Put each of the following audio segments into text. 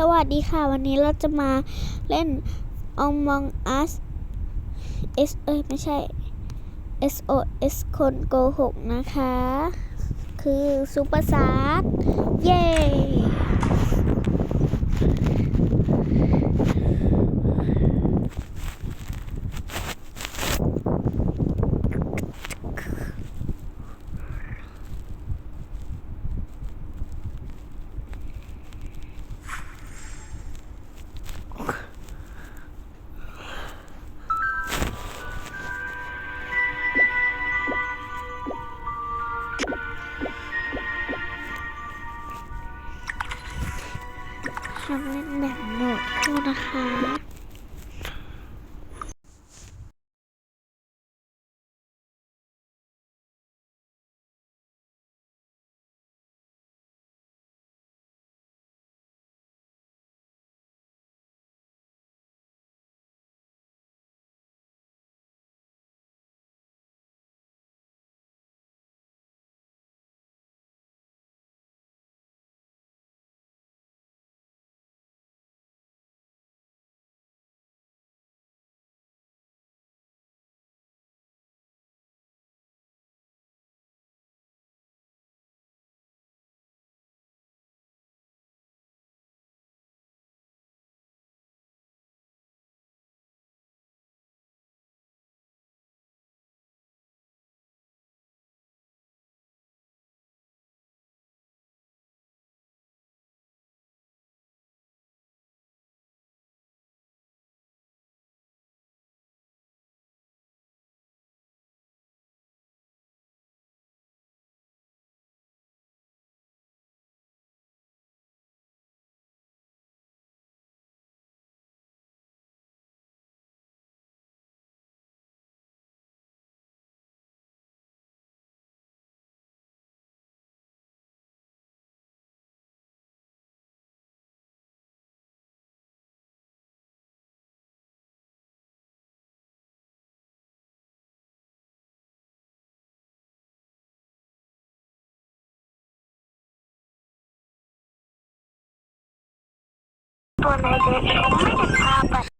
สวัสดีค่ะ วันนี้เราจะมาเล่น Among Us S เอ้ยไม่ใช่ SOS คนโกหกนะคะ คือซูเปอร์ซาร์เย้ คำเล่นแบบโหลดคู่นะคะ ตัวในเด็กเขาไ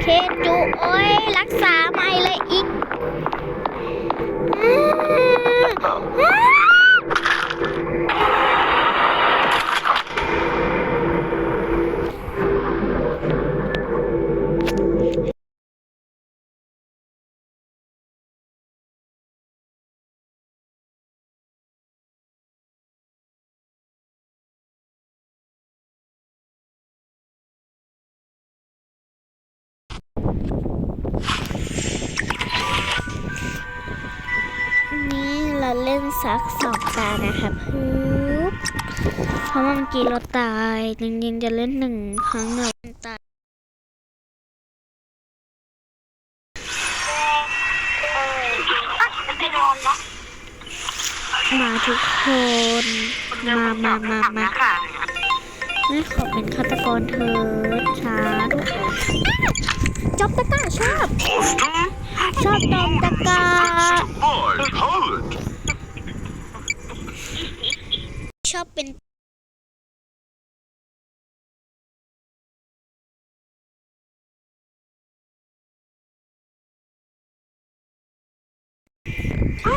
เคจูโอ้ยรักษาไม่เลยอีก นี่เราเล่นสักสองตานะคะพึบเพราะว่าเมื่อกี้เราตายจริงๆจะเล่นหนึ่งครั้งเราตายไปนอนเนามาทุกคน มามามามา ให้ขอเป็นฆาตกรเธอชาร์จอบตะกาชอบ ชอบดอมตะกา ชอบเป็นอ้าว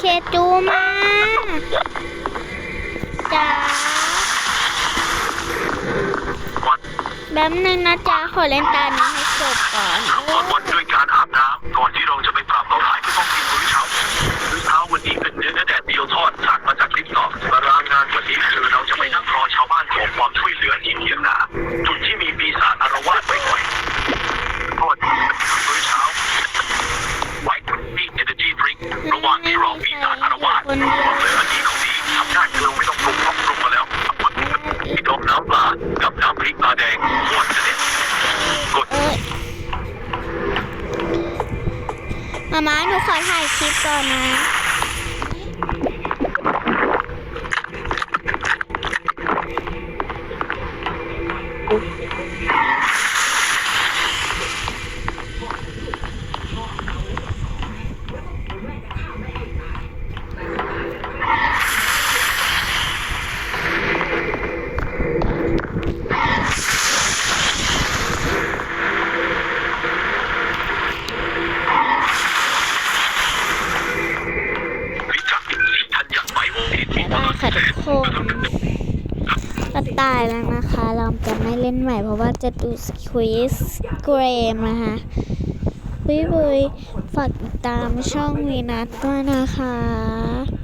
เคจูมาจ้าแบบนึงนะจ๊ะขอเล่นตานี้ให้จบก่อนาหนูขอถ่ายคลิปก่อนนะ มจะไม่เล่นใหม่เพราะว่าจะดูสควิสเกรมนะคะบุยบุยฝากติดตามช่องวีนัทด้วยนะคะ